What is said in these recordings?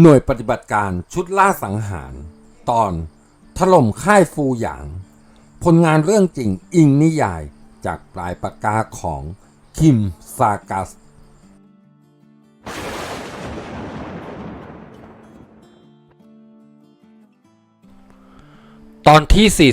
หน่วยปฏิบัติการชุดล่าสังหาร ตอน ถล่มค่ายฟูหยาง ผลงานเรื่องจริงอิงนิยายจากปลายปากกาของคิมซากัส ตอนที่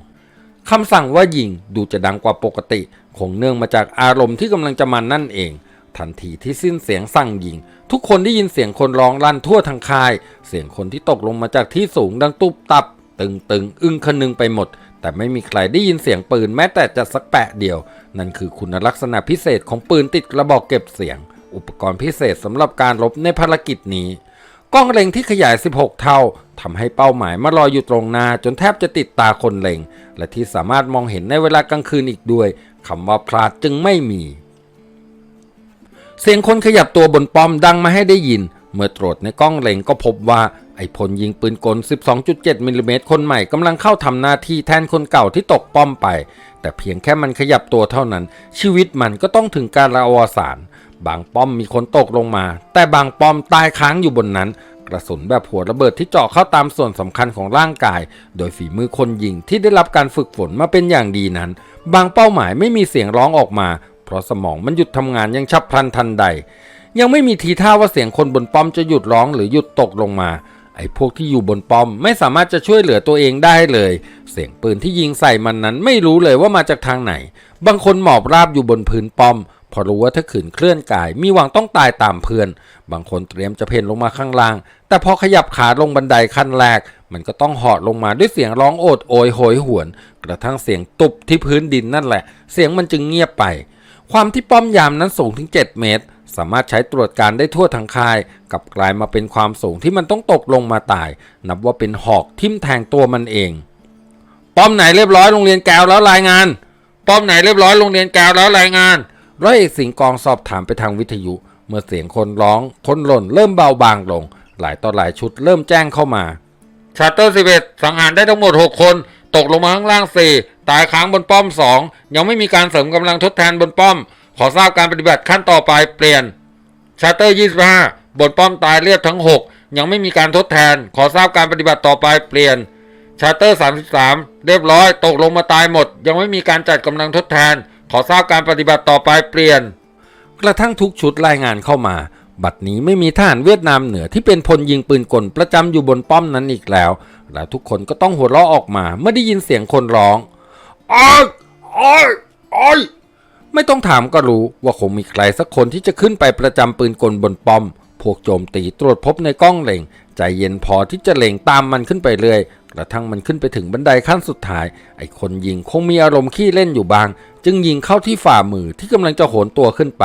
42 คำสั่งว่ายิงดูจะดังกว่าปกติ คงเนื่องมาจากอารมณ์ที่กำลังจะมันนั่นเอง ทันทีที่สิ้นเสียงสั่งยิง ทุกคนได้ยินเสียงคนร้องลั่นทั่วทั้งค่าย เสียงคนที่ตกลงมาจากที่สูงดังตุบตับ ตึงตึงอึ้งคนึงไปหมด แต่ไม่มีใครได้ยินเสียงปืนแม้แต่จะสักแปะเดียว นั่นคือคุณลักษณะพิเศษของปืนติดกระบอกเก็บเสียง อุปกรณ์พิเศษสำหรับการรบในภารกิจนี้กล้องเล็งที่ขยาย 16 เท่าทำให้เป้าหมายมาลอยอยู่ตรงหน้า จนแทบจะติดตาคนเล็ง และที่สามารถมองเห็นในเวลากลางคืนอีกด้วยคำว่าพลาดจึงไม่มี เสียงคนขยับตัวบนป้อมดังมาให้ได้ยิน เมื่อตรวจในกล้องเล็งก็พบว่าไอพลยิงปืนกล 12.7มิลลิเมตรคนใหม่กำลังเข้าทำหน้าที่แทนคนเก่าที่ตกป้อมไป แต่เพียงแค่มันขยับตัวเท่านั้น ชีวิตมันก็ต้องถึงการละอวสานบางป้อมมีคนตกลงมา แต่บางป้อมตายค้างอยู่บนนั้น กระสุนแบบหัวระเบิดที่เจาะเข้าตามส่วนสำคัญของร่างกาย โดยฝีมือคนยิงที่ได้รับการฝึกฝนมาเป็นอย่างดีนั้น บางเป้าหมายไม่มีเสียงร้องออกมา เพราะสมองมันหยุดทำงานยังฉับพลันทันใด ยังไม่มีทีท่าว่าเสียงคนบนป้อมจะหยุดร้องหรือหยุดตกลงมา ไอ้พวกที่อยู่บนป้อมไม่สามารถจะช่วยเหลือตัวเองได้เลย เสียงปืนที่ยิงใส่มันนั้นไม่รู้เลยว่ามาจากทางไหน บางคนหมอบราบอยู่บนพื้นป้อมพอรู้ว่าถ้าขืนเคลื่อนกาย มีหวังต้องตายตามเพื่อน บางคนเตรียมจะเพนลงมาข้างล่าง แต่พอขยับขาลงบันไดขั้นแรก มันก็ต้องเหาะลงมาด้วยเสียงร้องโอดโอยโหยหวน กระทั่งเสียงตุบที่พื้นดินนั่นแหละ เสียงมันจึงเงียบไป ความที่ป้อมยามนั้นสูงถึง 7 เมตร สามารถใช้ตรวจการได้ทั่วทั้งค่ายกลับกลายมาเป็นความสูงที่มันต้องตกลงมาตาย นับว่าเป็นหอกทิ่มแทงตัวมันเอง ป้อมไหนเรียบร้อยโรงเรียนแก้วแล้วรายงาน ป้อมไหนเรียบร้อยโรงเรียนแก้วแล้วรายงานร้อยเอกสิงกองสอบถามไปทางวิทยุ เมื่อเสียงคนร้องคนหล่นเริ่มเบาบางลง หลายต่อหลายชุดเริ่มแจ้งเข้ามาชาร์เตอร์11สังหารได้ทั้งหมด 6 คน ตกลงมาข้างล่าง4 ตายค้างบนป้อม 2 ยังไม่มีการเสริมกำลังทดแทนบนป้อม ขอทราบการปฏิบัติขั้นต่อไปเปลี่ยนชาร์เตอร์ 25 บนป้อมตายเรียบทั้ง 6 ยังไม่มีการทดแทน ขอทราบการปฏิบัติต่อไปเปลี่ยนชาร์เตอร์ 33 เรียบร้อย ตกลงมาตายหมด ยังไม่มีการจัดกำลังทดแทน ขอทราบการปฏิบัติต่อไปเปลี่ยน กระทั่งทุกชุดรายงานเข้ามา บัดนี้ไม่มีทหารเวียดนามเหนือที่เป็นพลยิงปืนกลประจำอยู่บนป้อมนั้นอีกแล้ว และทุกคนก็ต้องหัวเราะออกมาเมื่อได้ยินเสียงคนร้อง อ้อยอ้อยอ้อยไม่ต้องถามก็รู้ว่าคงมีใครสักคนที่จะขึ้นไปประจำปืนกลบนป้อม พวกโจมตีตรวจพบในกล้องเล็ง ใจเย็นพอที่จะเล็งตามมันขึ้นไปเรื่อยกระทั่งมันขึ้นไปถึงบันไดขั้นสุดท้าย ไอ้คนยิงคงมีอารมณ์ขี้เล่นอยู่บาง จึงยิงเข้าที่ฝ่ามือที่กำลังจะโหนตัวขึ้นไป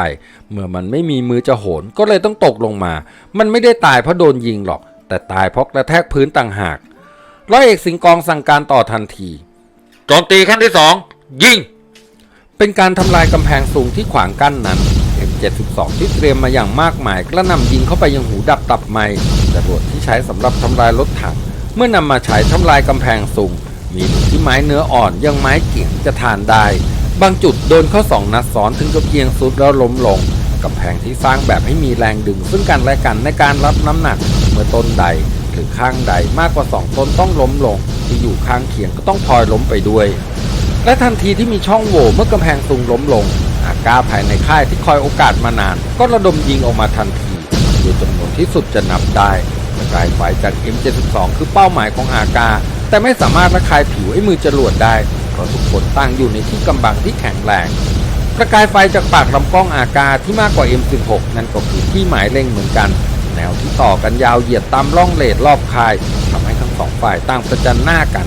เมื่อมันไม่มีมือจะโหนก็เลยต้องตกลงมา มันไม่ได้ตายเพราะโดนยิงหรอก แต่ตายเพราะกระแทกพื้นต่างหากร้อยเอกสิงกองสั่งการต่อทันที โจมตีขั้นที่สองยิง เป็นการทำลายกำแพงสูงที่ขวางกั้นนั้น M72 ที่เตรียมมาอย่างมากมายกระนำยิงเข้าไปยังหูดับตับไม้จรวดที่ใช้สำหรับทำลายรถถัง เมื่อนำมาใช้ทำลายกำแพงสูง มีหนึ่งที่ไม้เนื้ออ่อนยังไม้เกี่ยงจะทานได้ บางจุดโดนเข้าสองนัดซ้อนถึงกับเอียงสุดแล้วล้มลงกำแพงที่สร้างแบบให้มีแรงดึงซึ่งกันและกันในการรับน้ำหนัก เมื่อต้นใดหรือข้างใดมากกว่าสองต้นต้องล้มลง ที่อยู่ข้างเคียงก็ต้องพลอยล้มไปด้วย และทันทีที่มีช่องโหว่เมื่อกำแพงสูงล้มลง อากาภายในค่ายที่คอยโอกาสมานาน ก็ระดมยิงออกมาทันทีโดยจำนวนที่สุดจะนับได้ประกายไฟจาก M72 คือเป้าหมายของอากา แต่ไม่สามารถระคายผิวไอ้มือจรวดได้เพราะทุกคนตั้งอยู่ในที่กำบังที่แข็งแรงประกายไฟจากปากลำกล้องอากาที่มากกว่า M16 นั่นก็คือที่หมายเล็งเหมือนกัน แนวที่ต่อกันยาวเหยียดตามร่องเลดรอบค่ายทำให้ทั้ง สองฝ่ายต่างประจันหน้ากัน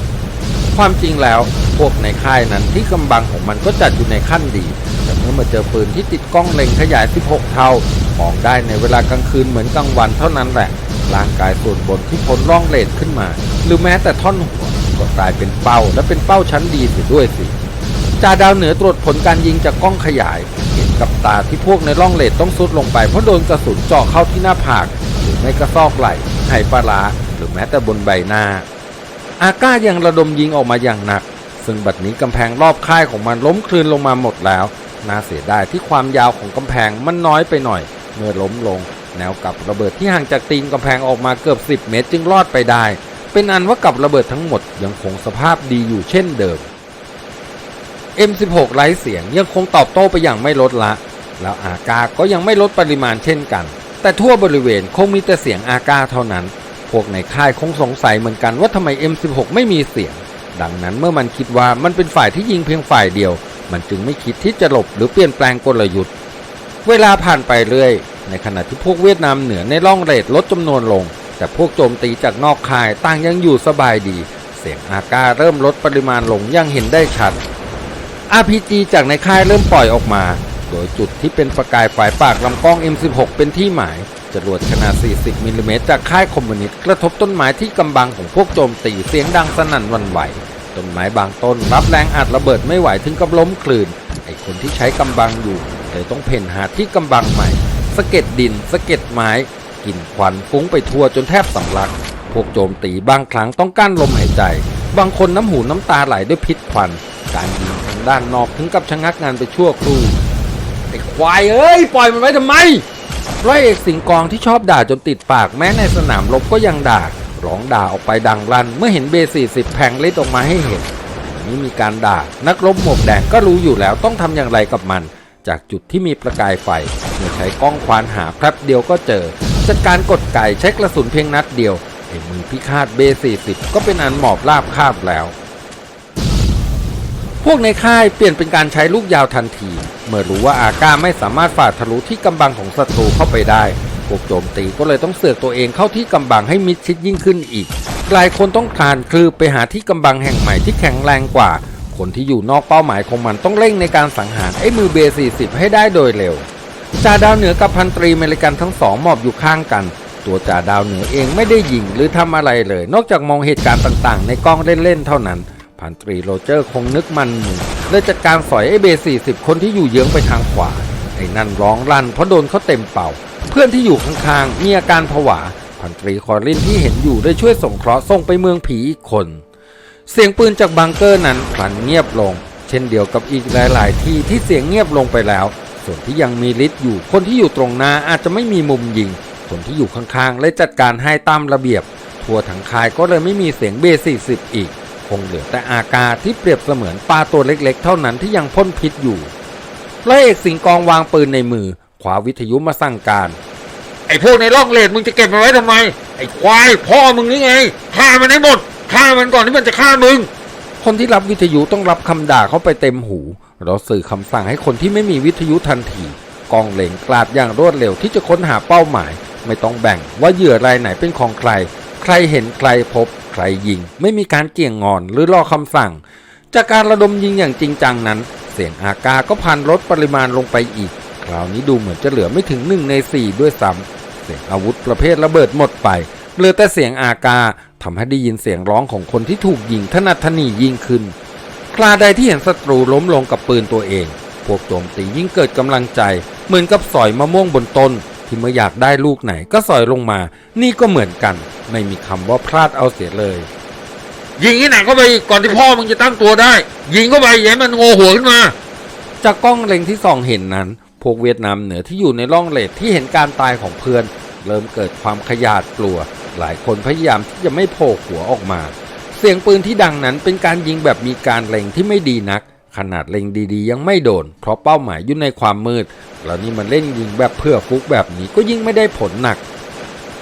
ความจริงแล้วพวกในค่ายนั้นที่กำบังของมันก็จัดอยู่ในขั้นดี แต่เมื่อมาเจอปืนที่ติดกล้องเล็งขยาย 16 เท่ามองได้ในเวลากลางคืนเหมือนกลางวันเท่านั้นแหละร่างกายส่วนบนที่พ้นร่องเลดขึ้นมา หรือแม้แต่ท่อนหัวก็กลายเป็นเป้าและเป็นเป้าชั้นดีเสียด้วยสิจ่าดาวเหนือตรวจผลการยิงจากกล้องขยาย เห็นกับตาที่พวกในร่องเลดต้องซุดลงไปเพราะโดนกระสุนเจาะเข้าที่หน้าผากหรือไม่กระซอกไหล่ไหปลาร้า แม้แต่บนใบหน้า อาก้ายังระดมยิงออกมาอย่างหนัก ซึ่งบัดนี้กำแพงรอบค่ายของมันล้มคลืนลงมาหมดแล้ว น่าเสียดายที่ความยาวของกำแพงมันน้อยไปหน่อย เมื่อล้มลง แนวกับระเบิดที่ห่างจากตีนกำแพงออกมาเกือบ 10 เมตรจึงรอดไปได้ เป็นอันว่ากับระเบิดทั้งหมดยังคงสภาพดีอยู่เช่นเดิม M16 ไร้เสียงยังคงตอบโต้ไปอย่างไม่ลดละ แล้วอากาก็ยังไม่ลดปริมาณเช่นกัน แต่ทั่วบริเวณคงมีแต่เสียงอากาเท่านั้น วกในค่ายคงสงสัยเหมือนกันว่าทำไม M16 ไม่มีเสียง ดังนั้นเมื่อมันคิดว่ามันเป็นฝ่ายที่ยิงเพียงฝ่ายเดียว มันจึงไม่คิดที่จะหลบหรือเปลี่ยนแปลงกลยุทธ์ เวลาผ่านไปเรื่อย ในขณะที่พวกเวียดนามเหนือในร่องเรดลดจำนวนลง แต่พวกโจมตีจากนอกค่ายต่างยังอยู่สบายดี เสียงอากาเริ่มลดปริมาณลงยังเห็นได้ชัด RPG จากในค่ายเริ่มปล่อยออกมา โดยจุดที่เป็นประกายไฟปากลำกล้อง M16 เป็นที่หมาย จรวดขนาด 40มิลลิเมตรจากค่ายคอมมิวนิสต์กระทบต้นไม้ที่กำบังของพวกโจมตีเสียงดังสนั่นวันไหว ต้นไม้บางต้นรับแรงอัดระเบิดไม่ไหวถึงกับล้มคลื่นไอคนที่ใช้กำบังอยู่เลยต้องเพ่นหาที่กำบังใหม่สะเก็ดดินสะเก็ดไม้กลิ่นควันฟุ้งไปทั่วจนแทบสำลัก พวกโจมตีบางครั้งต้องกั้นลมหายใจ บางคนน้ำหูน้ำตาไหลด้วยพิษควัน การยิงทางด้านนอกถึงกับชะงักงานไปชั่วครู่ไอ้ควายเอ้ยปล่อยมันไว้ทำไม ร้อยเอกสิงกองที่ชอบด่าจนติดปากแม้ในสนามรบก็ยังด่า ร้องด่าออกไปดังลั่นเมื่อเห็นเบสี่สิบแผงเล็ดออกมาให้เห็นนี้มีการด่า นักรบหมวกแดงก็รู้อยู่แล้วต้องทำอย่างไรกับมัน จากจุดที่มีประกายไฟเมื่อใช้กล้องควานหาแป๊บเดียวก็เจอจัดการกดไก่ใช้กระสุนเพียงนัดเดียวไอ้มือพิฆาตเบสี่สิบก็เป็นอันหมอบราบคาบแล้ว พวกในค่ายเปลี่ยนเป็นการใช้ลูกยาวทันที เมื่อรู้ว่าอาก้าไม่สามารถฝ่าทะลุที่กำบังของศัตรูเข้าไปได้ พวกโจมตีก็เลยต้องเสือกตัวเองเข้าที่กำบังให้มิดชิดยิ่งขึ้นอีก หลายคนต้องการคือไปหาที่กำบังแห่งใหม่ที่แข็งแรงกว่า คนที่อยู่นอกเป้าหมายของมันต้องเร่งในการสังหารไอ้มือเบ40 ให้ได้โดยเร็ว จ่าดาวเหนือกับพันตรีเมริกันทั้งสองหมอบอยู่ข้างกัน ตัวจ่าดาวเหนือเองไม่ได้ยิงหรือทำอะไรเลย นอกจากมองเหตุการณ์ต่างๆ ในกล้องเล่นๆเท่านั้น พันตรีโรเจอร์คงนึกมันเลยจัดการสอยไอ้เบสี่สิบคนที่อยู่เยื้องไปทางขวา ไอ้นั่นร้องลั่นเพราะโดนเขาเต็มเป่า เพื่อนที่อยู่ข้างๆมีอาการผวา พันตรีคอรินที่เห็นอยู่ได้ช่วยส่งเคราะห์ส่งไปเมืองผีอีกคน เสียงปืนจากบังเกอร์นั้นพลันเงียบลง เช่นเดียวกับอีกหลาย ๆ ที่ที่เสียงเงียบลงไปแล้ว ส่วนที่ยังมีฤทธิ์อยู่คนที่อยู่ตรงหน้าอาจจะไม่มีมุมยิงคนที่อยู่ข้างๆเลยจัดการให้ตามระเบียบ ทั่วทั้งค่ายก็เลยไม่มีเสียงเบสี่สิบอีก คงเหลือแต่อากาที่เปรียบเสมือนปลาตัวเล็กๆ เท่านั้นที่ยังพ่นพิษอยู่ร้อยเอกสิงห์กองวางปืนในมือขวาวิทยุมาสั่งการ ไอ้พวกในร่องเลดมึงจะเก็บมันไว้ทำไม ไอ้ควายพ่อมึงนี่ไงฆ่ามันให้หมดฆ่ามันก่อนที่มันจะฆ่ามึง คนที่รับวิทยุต้องรับคำด่าเข้าไปเต็มหูเราสื่อคำสั่งให้คนที่ไม่มีวิทยุทันทีกองเหล่งกลาดอย่างรวดเร็วที่จะค้นหาเป้าหมาย ไม่ต้องแบ่งว่าเหยื่อรายไหนเป็นของใคร ใครเห็นใครพบ ใครยิง ไม่มีการเกี่ยงงอนหรือรอคำสั่ง จากการระดมยิงอย่างจริงจังนั้น เสียงอากาก็พันลดปริมาณลงไปอีก คราวนี้ดูเหมือนจะเหลือไม่ถึงหนึ่งในสี่ด้วยซ้ำเสียงอาวุธประเภทระเบิดหมดไปเหลือแต่เสียงอากาทำให้ได้ยินเสียงร้องของคนที่ถูกยิงถนัดทนียิ่งขึ้น คราใดที่เห็นศัตรูล้มลงกับปืนตัวเอง พวกโจมตียิ่งเกิดกำลังใจ เหมือนกับสอยมะม่วงบนต้น ที่เมื่ออยากได้ลูกไหนก็สอยลงมา นี่ก็เหมือนกัน ไม่มีคำว่าพลาดเอาเสียเลย ยิงที่ไหนเข้าไปอีกก่อนที่พ่อมึงจะตั้งตัวได้ ยิงเข้าไปอย่าให้มันโงหัวขึ้นมา จากกล้องเล็งที่ส่องเห็นนั้น พวกเวียดนามเหนือที่อยู่ในร่องเลดที่เห็นการตายของเพื่อน เริ่มเกิดความขยาดกลัว หลายคนพยายามที่จะไม่โผล่หัวออกมา เสียงปืนที่ดังนั้นเป็นการยิงแบบมีการเล็งที่ไม่ดีนัก ขนาดเล็งดีๆ ยังไม่โดน เพราะเป้าหมายอยู่ในความมืด แล้วนี่มันเล่นยิงแบบเพื่อฟุกแบบนี้ก็ยิ่งไม่ได้ผลหนัก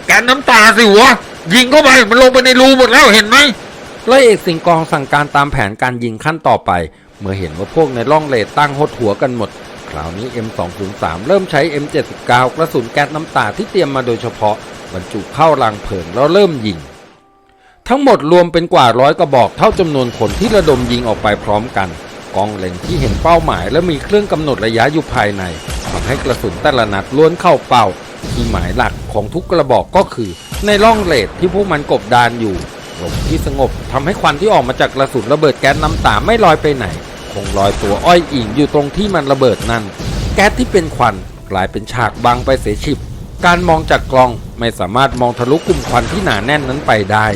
แกนน้ำตาสิวะ ยิงเข้าไปมันลงไปในรูหมดแล้วเห็นไหมร้อยเอกสิงห์กองสั่งการตามแผนการยิงขั้นต่อไป เมื่อเห็นว่าพวกในร่องเลดตั้งหดหัวกันหมด คราวนี้ M203 เริ่มใช้ M79 กระสุนแก๊สน้ำตาที่เตรียมมาโดยเฉพาะบรรจุเข้ารังเพลิงแล้วเริ่มยิง ทั้งหมดรวมเป็นกว่าร้อยกระบอกเท่าจำนวนคนที่ระดมยิงออกไปพร้อมกัน กองเล็งที่เห็นเป้าหมาย และมีเครื่องกำหนดระยะอยู่ภายในทำให้กระสุนแต่ละนัดล้วนเข้าเป้าที่หมายหลักของทุกกระบอกก็คือ ในร่องเลดที่พวกมันกบดานอยู่ลมที่สงบทำให้ควันที่ออกมาจากกระสุนระเบิดแก๊สน้ำตาไม่ลอยไปไหน คงลอยตัวอ้อยอิงอยู่ตรงที่มันระเบิดนั่น แก๊สที่เป็นควันกลายเป็นฉากบังไปเสียฉิบ การมองจากกล้องไม่สามารถมองทะลุกลุ่มควันที่หนาแน่นนั้นไปได้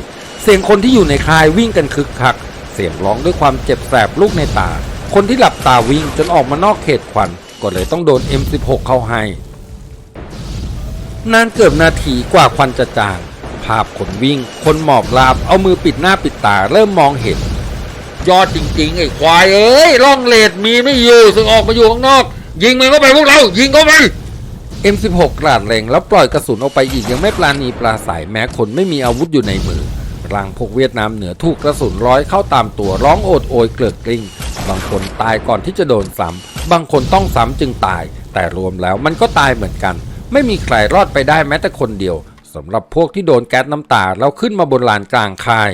เสียงคนที่อยู่ในคายวิ่งกันคึกคัก เสียงร้องด้วยความเจ็บแสบลูกในตา คนที่หลับตาวิ่งจนออกมานอกเขตควันก็เลยต้องโดน M16 เข้าให้นานเกือบนาทีกว่าควันจะจาง ภาพคนวิ่ง คนหมอบราบเอามือปิดหน้าปิดตาเริ่มมองเห็น ยอดจริงๆไอ้ควายเอ้ยร่องเลดมีไม่อยู่สึงออกมาอยู่ข้างนอก ยิงมันเข้าไปพวกเรา ยิงเข้าไป M16 กราดแรงแล้วปล่อยกระสุนออกไปอีกยังไม่ปราณีปราศัยแม้คนไม่มีอาวุธอยู่ในมือ ร่างพวกเวียดนามเหนือถูกกระสุนร้อยเข้าตามตัวร้องโอดโอยเกลือกกลิ้ง บางคนตายก่อนที่จะโดนซ้ำบางคนต้องซ้ำจึงตาย แต่รวมแล้วมันก็ตายเหมือนกัน ไม่มีใครรอดไปได้แม้แต่คนเดียวสำหรับพวกที่โดนแก๊สน้ำตาแล้วขึ้นมาบนลานกลางค่าย